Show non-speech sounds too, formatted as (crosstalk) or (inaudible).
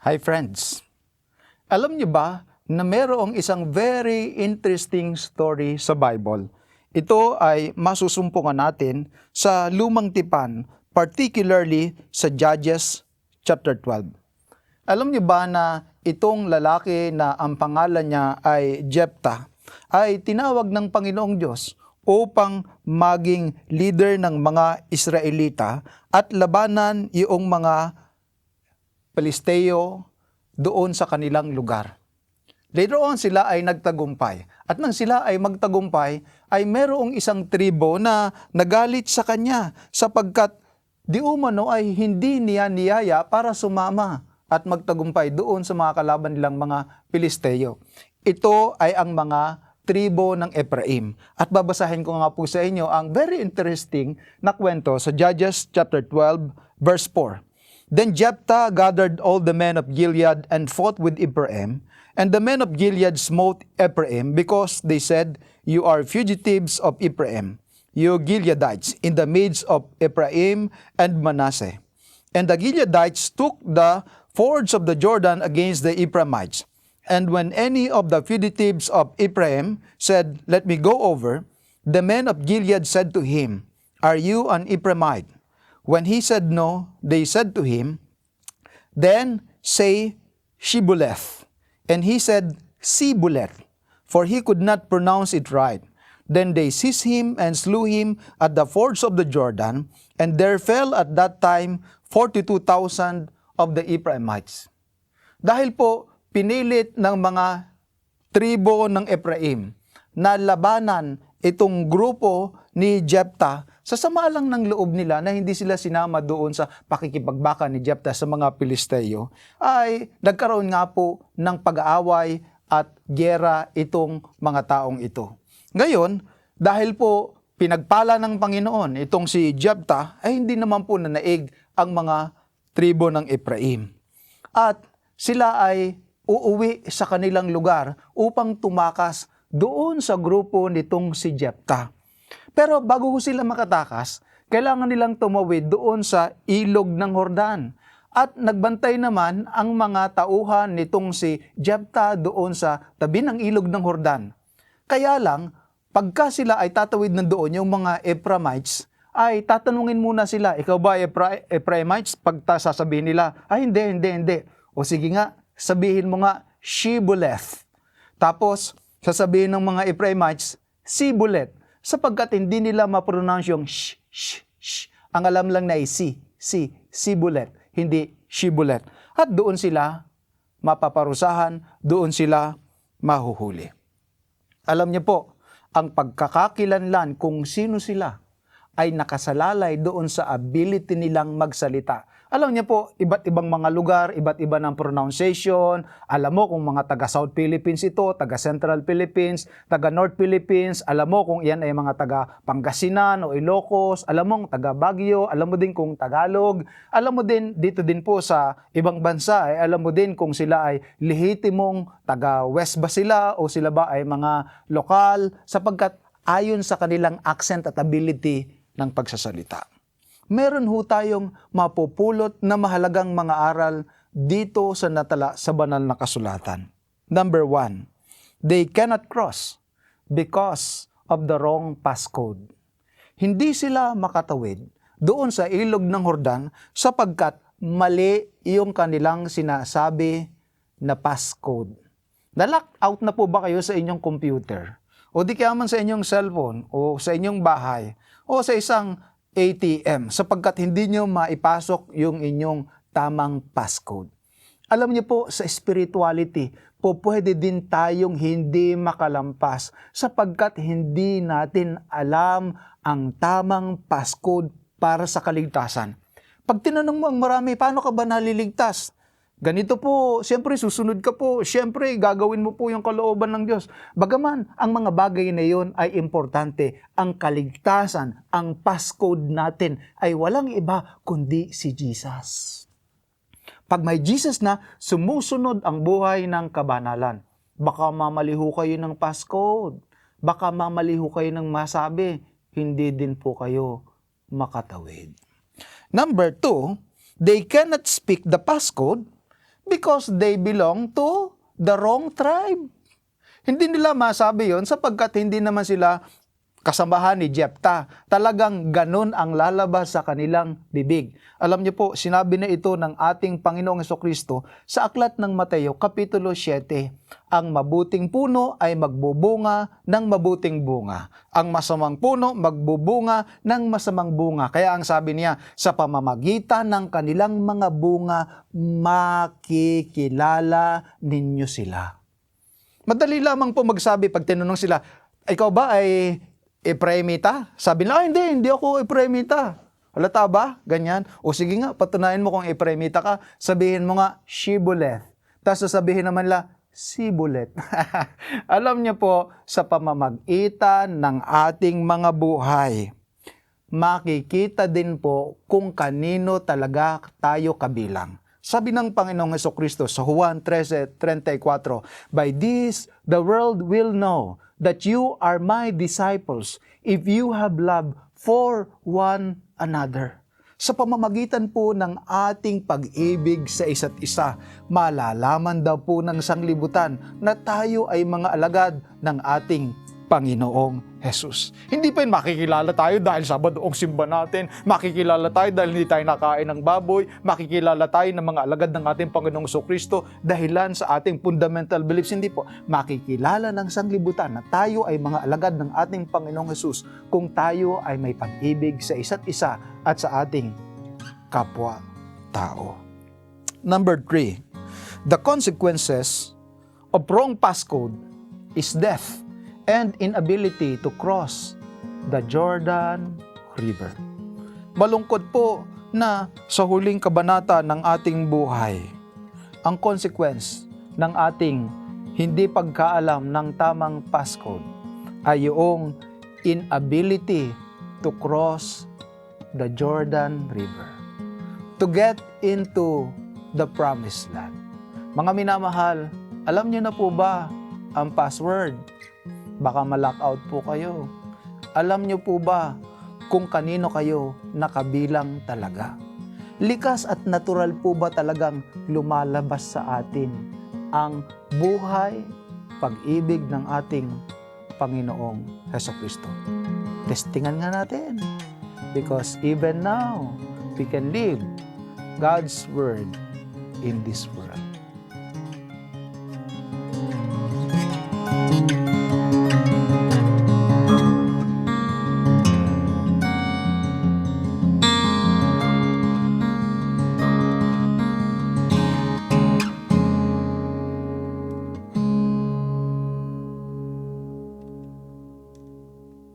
Hi friends! Alam niyo ba na mayroong isang very interesting story sa Bible? Ito ay masusumpungan natin sa lumang tipan, particularly sa Judges chapter 12. Alam niyo ba na itong lalaki na ang pangalan niya ay Jephthah ay tinawag ng Panginoong Diyos upang maging leader ng mga Israelita at labanan yung mga Palisteo doon sa kanilang lugar. Later on, sila ay nagtagumpay. At nang sila ay magtagumpay, ay merong isang tribo na nagalit sa kanya sapagkat di umano ay hindi niya niyaya para sumama at magtagumpay doon sa mga kalaban nilang mga Pilisteo. Ito ay ang mga tribo ng Ephraim. At babasahin ko nga po sa inyo ang very interesting na kwento sa Judges chapter 12 verse 4. Then Jephthah gathered all the men of Gilead and fought with Ephraim. And the men of Gilead smote Ephraim because they said, You are fugitives of Ephraim, you Gileadites, in the midst of Ephraim and Manasseh. And the Gileadites took the fords of the Jordan against the Ephraimites. And when any of the fugitives of Ephraim said, Let me go over, the men of Gilead said to him, Are you an Ephraimite? When he said no, they said to him, Then say Shibboleth. And he said Sibboleth, for he could not pronounce it right. Then they seized him and slew him at the fords of the Jordan, and there fell at that time 42,000 of the Ephraimites. Dahil po pinilit ng mga tribo ng Ephraim na labanan itong grupo ni Jephthah sa sama lang ng loob nila na hindi sila sinama doon sa pakikipagbaka ni Jephthah sa mga Pilisteo, ay nagkaroon nga po ng pag-aaway at gyera itong mga taong ito. Ngayon, dahil po pinagpala ng Panginoon itong si Jephthah, ay hindi naman po nanaig ang mga tribo ng Ephraim. At sila ay uuwi sa kanilang lugar upang tumakas doon sa grupo nitong si Jephthah. Pero bago ho sila makatakas, kailangan nilang tumawid doon sa ilog ng Hordan. At nagbantay naman ang mga tauhan nitong si Jephthah doon sa tabi ng ilog ng Hordan. Kaya lang, pagka sila ay tatawid na doon, yung mga Ephraimites, ay tatanungin muna sila, ikaw ba Ephra- Ephraimites? Pagta sasabihin nila, ay hindi, hindi, hindi. O sige nga, sabihin mo nga, Shibboleth. Tapos, sasabihin ng mga Ephraimites, Sibboleth sapagkat hindi nila ma-pronounce yung sh, sh, sh. Ang alam lang na ay si, si, sibulet, hindi shibulet. At doon sila mapaparusahan, doon sila mahuhuli. Alam niyo po, ang pagkakakilanlan kung sino sila ay nakasalalay doon sa ability nilang magsalita. Alam niyo po, iba't ibang mga lugar, iba't iba ng pronunciation. Alam mo kung mga taga South Philippines ito, taga Central Philippines, taga North Philippines. Alam mo kung iyan ay mga taga Pangasinan o Ilocos. Alam mo taga Baguio. Alam mo din kung Tagalog. Alam mo din dito din po sa ibang bansa, ay alam mo din kung sila ay lehitimong taga West ba sila o sila ba ay mga lokal sapagkat ayon sa kanilang accent at ability ng pagsasalita meron ho tayong mapupulot na mahalagang mga aral dito sa natala sa banal na kasulatan. Number one, they cannot cross because of the wrong passcode. Hindi sila makatawid doon sa ilog ng Hordan sapagkat mali yung kanilang sinasabi na passcode. Na-lock out na po ba kayo sa inyong computer? O di kaya man sa inyong cellphone o sa inyong bahay o sa isang ATM sapagkat hindi nyo maipasok yung inyong tamang passcode. Alam niyo po, sa spirituality, po pwede din tayong hindi makalampas sapagkat hindi natin alam ang tamang passcode para sa kaligtasan. Pag tinanong mo ang marami, paano ka ba naliligtas? Ganito po, siyempre susunod ka po, siyempre gagawin mo po yung kalooban ng Diyos. Bagaman, ang mga bagay na yon ay importante. Ang kaligtasan, ang passcode natin ay walang iba kundi si Jesus. Pag may Jesus na, sumusunod ang buhay ng kabanalan. Baka mamaliho kayo ng passcode. Baka mamaliho kayo ng masabi. Hindi din po kayo makatawid. Number two, they cannot speak the passcode Because they belong to the wrong tribe. Hindi nila masabi yon sapagkat hindi naman sila kasamahan ni Jepta. Talagang ganun ang lalabas sa kanilang bibig. Alam niyo po, sinabi na ito ng ating Panginoong Kristo sa aklat ng Mateo, Kapitulo 7. Ang mabuting puno ay magbubunga ng mabuting bunga. Ang masamang puno magbubunga ng masamang bunga. Kaya ang sabi niya, sa pamamagitan ng kanilang mga bunga, makikilala ninyo sila. Madali lamang po magsabi pag tinanong sila, ikaw ba ay Ephraimita? Sabi nila, ah, hindi, hindi ako Ephraimita. Halata ba? Ganyan. O sige nga, patunayan mo kung Ephraimita ka. Sabihin mo nga, Shibboleth. Tapos sasabihin naman nila, Sibulet. (laughs) Alam niyo po, sa pamamagitan ng ating mga buhay, makikita din po kung kanino talaga tayo kabilang. Sabi ng Panginoong Heso Kristo sa Juan 13:34, By this the world will know that you are my disciples if you have love for one another. Sa pamamagitan po ng ating pag-ibig sa isa't isa, malalaman daw po ng sanglibutan na tayo ay mga alagad ng ating Panginoong Jesus. Hindi pa yun makikilala tayo dahil Sabado ang simba natin, makikilala tayo dahil hindi tayo nakain ng baboy, makikilala tayo ng mga alagad ng ating Panginoong Kristo dahilan sa ating fundamental beliefs. Hindi po, makikilala ng sanglibutan na tayo ay mga alagad ng ating Panginoong Jesus kung tayo ay may pag-ibig sa isa't isa at sa ating kapwa-tao. Number three, the consequences of wrong passcode is death and inability to cross the Jordan River. Malungkot po na sa huling kabanata ng ating buhay, ang consequence ng ating hindi pagkaalam ng tamang passcode ay yung inability to cross the Jordan River to get into the promised land. Mga minamahal, alam niyo na po ba ang password? Baka ma-lockout po kayo. Alam niyo po ba kung kanino kayo nakabilang talaga? Likas at natural po ba talagang lumalabas sa atin ang buhay, pag-ibig ng ating Panginoong Heso Kristo? Testingan nga natin. Because even now, we can live God's Word in this world.